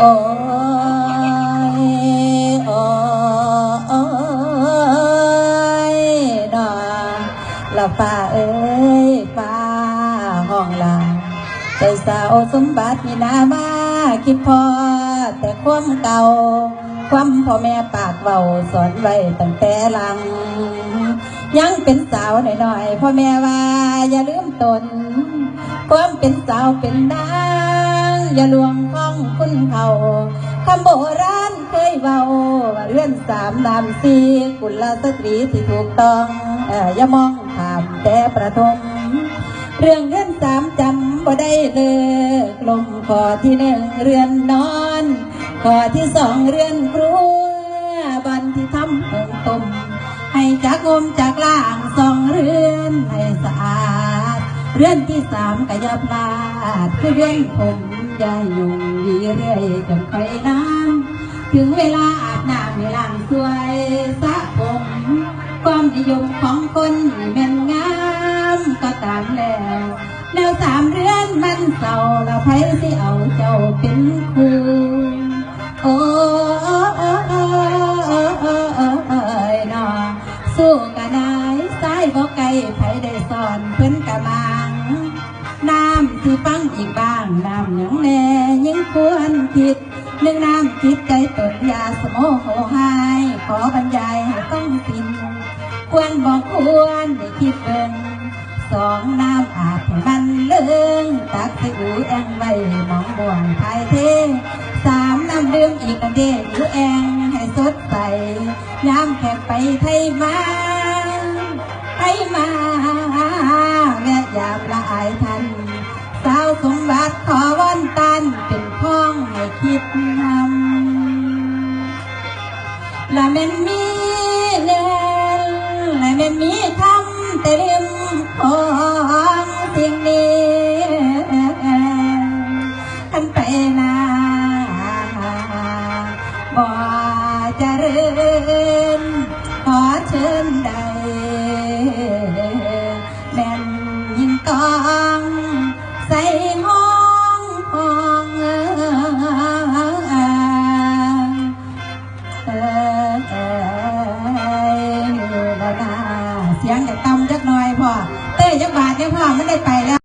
โอ้ยโอ้ยนอละฟ้าเอ้ยฟ้าห้องลาใจสาวสมบัตินี่นามาคิดพอแต่ความเก่า ความพ่อแม่ปากเบาสอนไว้ตั้งแต่หลัง ยังเป็นสาวหน่อยๆพ่อแม่ว่าอย่าลืมตน ความเป็นสาวเป็นนาง อย่าลวงข้องคุณเขาคำโบราณเคยเบาเรื่อนสามนามสี่กุลสตรีที่ถูกต้องเอ่ย่ามองข้ามแต่ประทมเรื่องเรื่อนสามจำบ่ได้เลยลมขอที่หนึ่งเรือนนอนขอที่สองเรือนครัวบันที่ทำหงตมให้จากงมจากล่างสองเรือนให้สะอาด เรือนที่สามก็ย่าพลาดคือเรือนผม จะยุ่งดีเรื่อยจนไปน้ำถึงเวลาอาบน้ำในลังสวยสะผมความนิยมของคนแม่นงามก็ตามแล้วแล้วสามเรือนมันเศร้าเราไพ่ที่เอาเจ้าเป็นครูโอ้สู้กันนายสายบ่ไกลไผได้สอนเพิ่นกะมังน้ำสิฟังอีกบ้า น้ำหยังแน่ยังควรคิดหนึ่งน้ำคิดใจตนยาสมโหหายขอบรรยายให้ต้องสิ้นควรบอกควรได้คิดเบิ่งสองน้ำอาบให้มันเลื่องตักใส่อูแองไว้มองบ่วงภายเทสามน้ำเดื่มอีกน้ำเดชอูแองให้สดใสย้ำแขกไปไทยมาไทยมาแม่ยา ขอวันตันเป็นพ้องให้คิดนำและแมนมีเล่นและแมนมีทำเต็มของสิ่งนี้กันไปนาบ่จะเริญขอเชิญดาว ยังจากต่ำจักหน่อยพ่อเต้ยจักบาทเนี่ยพ่อไม่ได้ไปแล้ว